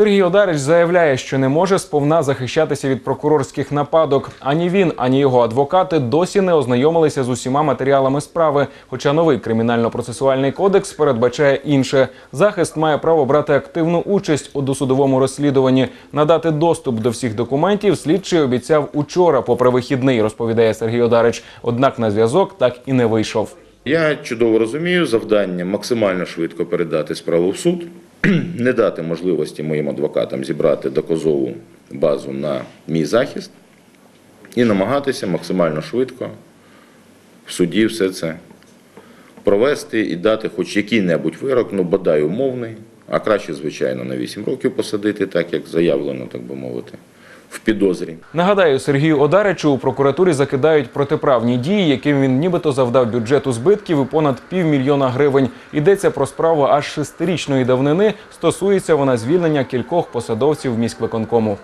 Сергій Одарич заявляє, що не може сповна захищатися від прокурорських нападок. Ані він, ані його адвокати досі не ознайомилися з усіма матеріалами справи. Хоча новий кримінально-процесуальний кодекс передбачає інше. Захист має право брати активну участь у досудовому розслідуванні, надати доступ до всіх документів. Слідчий обіцяв учора, попри вихідний, розповідає Сергій Одарич. Однак на зв'язок так і не вийшов. Я чудово розумію завдання максимально швидко передати справу в суд, не дати можливості моїм адвокатам зібрати доказову базу на мій захист і намагатися максимально швидко в суді все це провести і дати хоч який-небудь вирок, ну бодай умовний, а краще, звичайно, на 8 років посадити, так як заявлено, так би мовити, в підозрі. Нагадаю, Сергію Одаричу у прокуратурі закидають протиправні дії, яким він нібито завдав бюджету збитків у понад півмільйона гривень. Йдеться про справу аж шестирічної давнини. Стосується вона звільнення кількох посадовців міськвиконкому.